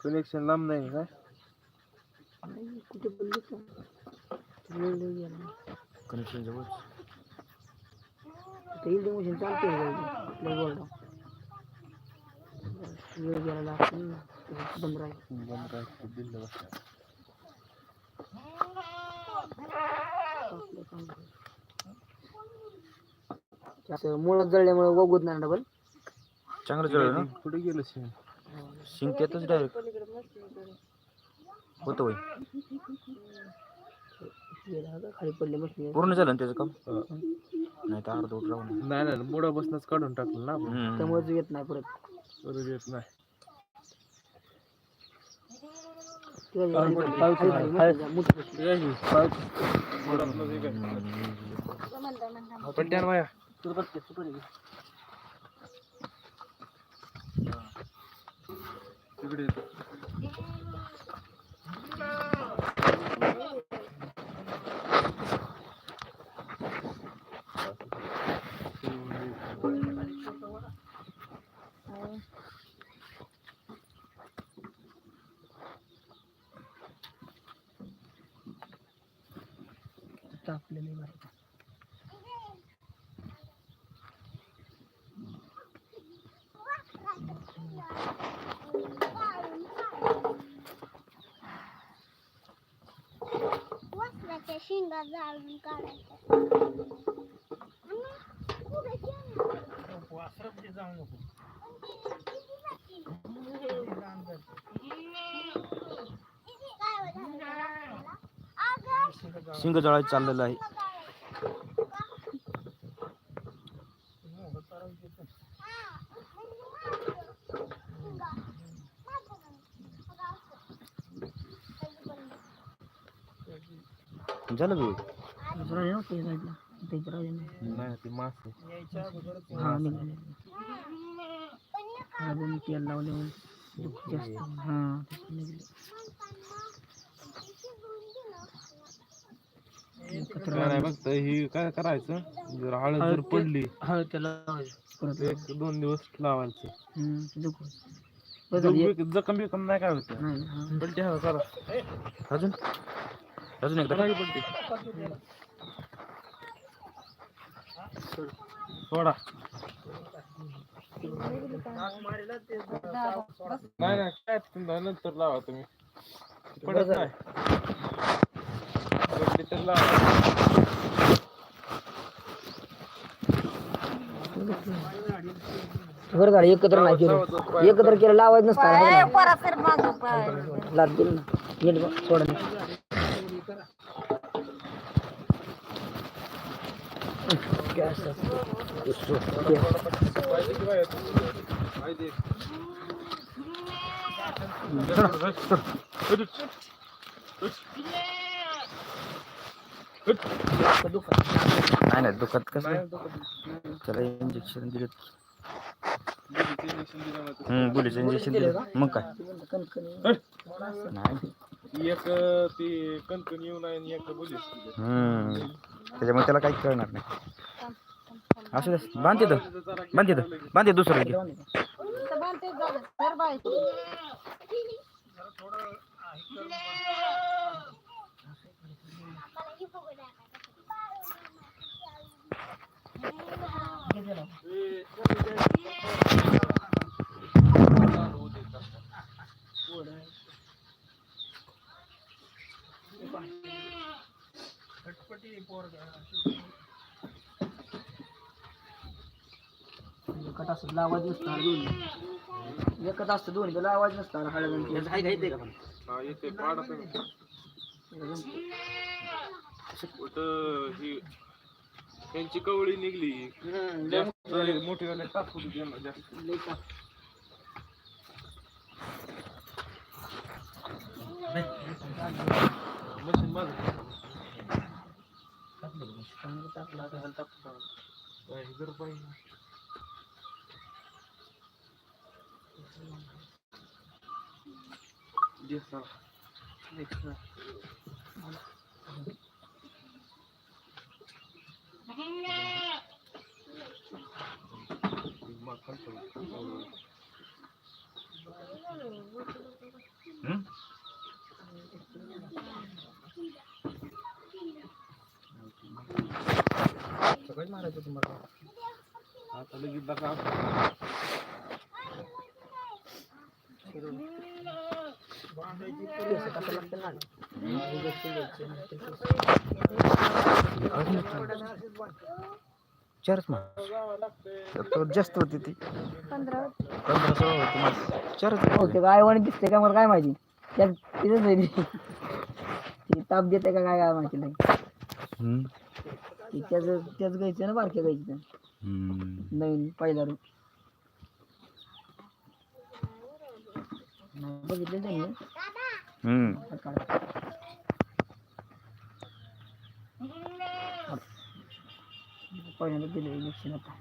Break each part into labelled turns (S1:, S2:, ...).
S1: Connection लांब नाही काय
S2: नाही, कुठे बोललो का लय लय गेला
S3: कनेक्शन जवळ
S2: आता इल्डिंग मशीन चालते लय बोलला वेळ गेला लागतो असं मुळात जळल्यामुळे वगवत नाही डबल
S3: चांगलं चढलं ना?
S1: कुठे गेलं शेण
S3: शिंक येतच डायरेक्ट होतं होय
S2: खाली पडले बसले
S3: पूर्ण झालं ना त्याचं काम? नाही तर अर्धवट राहून.
S1: नाही नाही मोडा बसनच काढून टाकलं ना आपण.
S3: हम्म.
S2: त्यामुळे येत नाही परत.
S1: परत येत नाही
S2: तेव्हा खाली
S1: पाऊस-
S2: पडले.
S1: पाऊस
S2: खाली
S1: आहे.
S2: खाली मोठी- मोठी बसली.
S1: ये ही, पाऊस. मोडातलं हे काय? पट्ट्यान वाया तिकडे येतो.
S2: तापलेलं आहे बाहेर.
S4: वासराच्या शिंगा जाळून काढायचं
S3: शिंग जळायचं चाललेलं आहे झालं बी
S2: दुसरा ते नाही.
S1: मास आहे.
S2: हा निघाले तेल जास्त हा निघाले.
S1: काय नाही फक्त ही काय करायचं? जर हळद जर पडली
S2: हा त्याला परत
S1: एक दोन दिवस लावायचं.
S2: हम्म, दुःख. एक-
S1: जखम जखम बिकम नाही काय होत.
S2: नाही हा.
S1: पलटी हा करा.
S3: अजून? अजून एकदा
S1: करा पलटी सोडा. नाही नाही काय तुम्ही नंतर लावा तुम्ही. पडत नाही.
S2: बरं झालं एकत्र नाही केलं एकत्र केलं लावायचं नसतं लाद दिलं ना नीट बघ, सोडा नाही. काय असं?
S3: नाही नाही दुखत कसं त्याला इंजेक्शन दिले हम्म बुलीचं इंजेक्शन दिलं मग काय? नाही.
S1: एक ती कणकण येऊन आहे आणि एक बोलीस
S3: हम्म त्याच्यामुळे त्याला काही कळणार नाही. असू दे बांध तिथं. बांध तिथं. बांध दुसरं घे.
S2: एकच असतं लावायच नसतं दोन्ही एकच असतं दोन्ही त्याला आवाज नसतं. हळद
S1: येते पाडा तुम्ही. कुठं ही त्यांची कवळी निघली जास्त मोठी झाली टाकू दे त्यांना जास्त माझं
S2: आता.
S1: काय जर पाहिजे.
S2: Next.
S1: मग खालचं.
S3: हम्म? सगळं मारायचं तुम्हाला
S1: आता लगेच बघा
S3: चारच मार तो जास्त होती ती.
S4: पंधरा
S3: पंधरा सोळा होती माझी चारच
S2: हो ते काय वाणी दिसते का? मला काय माहिती? त्यात तिथंच आहे ती. ताप देते का काय काय माहिती नाही. त्याच त्याच घ्यायचं ना बारक्या
S3: हम्म.
S2: नवीन पहिला रूप. बघितले त्यांनी
S3: हम्म.
S2: पहिल्यांदा दिलं इंजेक्शन आता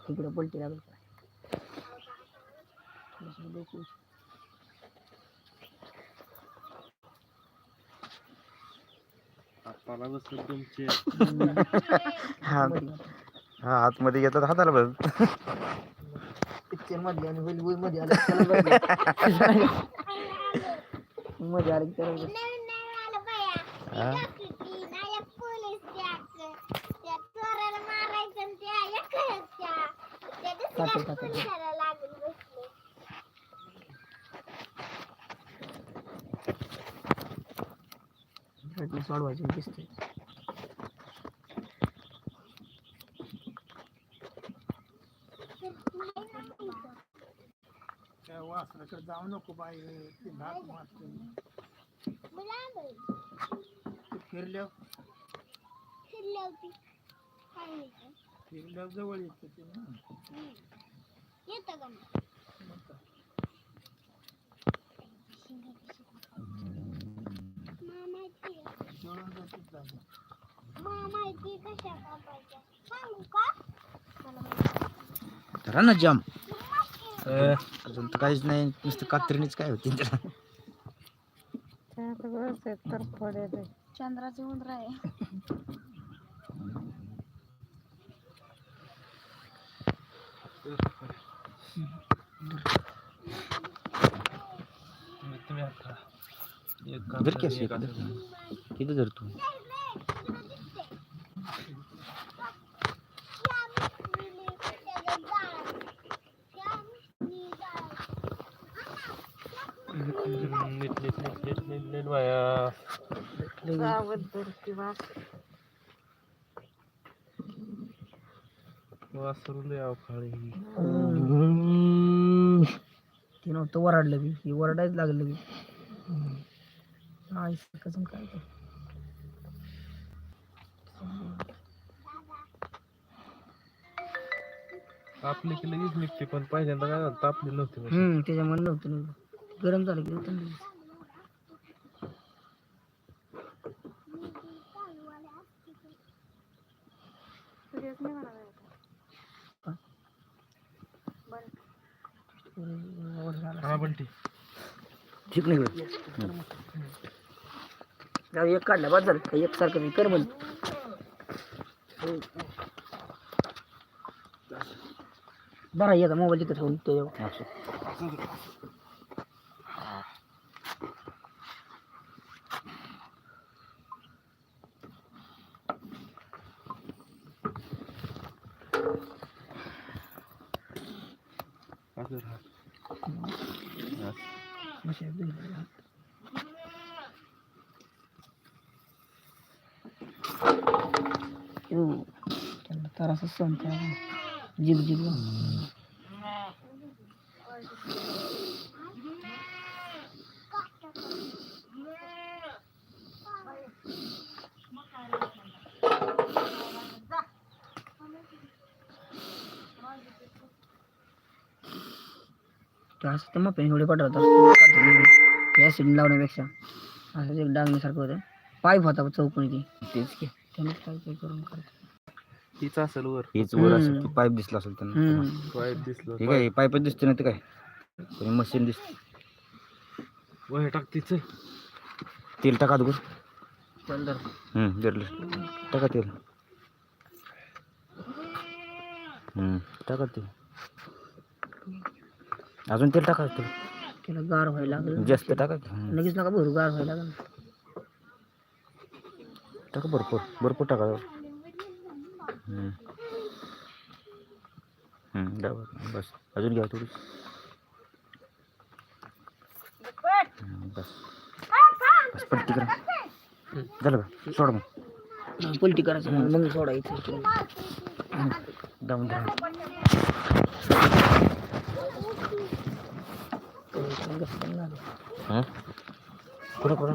S2: तिकडे पलटी लागल
S1: हाताला बसत तुमचे
S3: हात हा आतमध्ये हाताला बस
S2: पिक्चरमध्ये आणि होईल होईल मध्ये आलं त्याला. मध्ये आलं की त्याला बघ.
S4: नवीन नवीन आलं बाया
S3: हा?
S4: ती नायक पोलीस त्या त्या
S2: दिसते जाऊ नको बाई ते भाग मारतो.
S4: मुलांना
S2: फिरल्या
S4: फिरली होती काय माहिती
S2: फिरल्या जवळ येतं ते ना.
S4: येतं का? माहिती कशा कापायच्या सांगू का मला
S3: धरा ना जाम. अजून तर काहीच नाही नुसतं कात्रीनेच काय होती त्याला?
S4: चंद्राचे उंदर आहे.
S1: तुम्ही आता एक काम
S3: धर की
S1: करा,
S3: असं
S1: एक
S3: एक,
S1: आता.
S3: धर. इथं धर तू
S1: हम्म, नीट नीट नीट नीट नीट नीट बाया वासरू लय अवकाळी.
S2: ते नव्हतं वराडलं बी हे वरडायच लागलं बी. आई कसं काय ते.
S1: आपली की लगेच निघते पण पहिल्यांदा काय झालं तापली नव्हती.
S2: त्याच्यामुळे नव्हतं नव्हतं गरम झालं की थंड झालं. वर झालं.
S1: हा बंटी.
S3: ठीक नाही.
S2: जाऊ एक काढला बाद झालं. का एक सारखं कर बंद. बरा येता मोबाईल तिथं ठेवून.
S3: असं.
S1: असं.
S2: हो. त्यांना तर असं सण करा जीभ जीभ ते असं तर मग एवढे पाठवतात ॲसिड लावण्यापेक्षा. असं एक डागण्यासारखं होतं. पाईप होता चौकोनी ती
S3: तेच की.
S2: त्याने काय काय करून करतो.
S1: हीच असेल वर.
S3: हेच वर असेल. की पाईप दिसला असेल त्यांना.
S2: हम्म.
S1: पाईप दिसलं
S3: ठीक आहे पाईपच दिसते ना ते काय? कोणी मशीन दिसते
S1: वय टाक तिच.
S3: तेल टाका अगोदर.
S2: चल तर
S3: हम्म टाका तेल. हम्म टाका तेल. अजून तेल टाका तेल.
S2: त्याला गार व्हायला लागलं.
S3: जास्त टाका की. हम्म.
S2: लगेच नका भरू गार व्हायला लागलं.
S3: टाका भरपूर भरपूर टाका हम्म. हम्म, द्या बरं. बस अजून घ्या थोडी हम्म, बस बस पलटी करा झालं का सोड मग
S2: हा, पलटी करायचं मग मग सोडायचं
S3: दाबून धरा हं? कुठं कुठं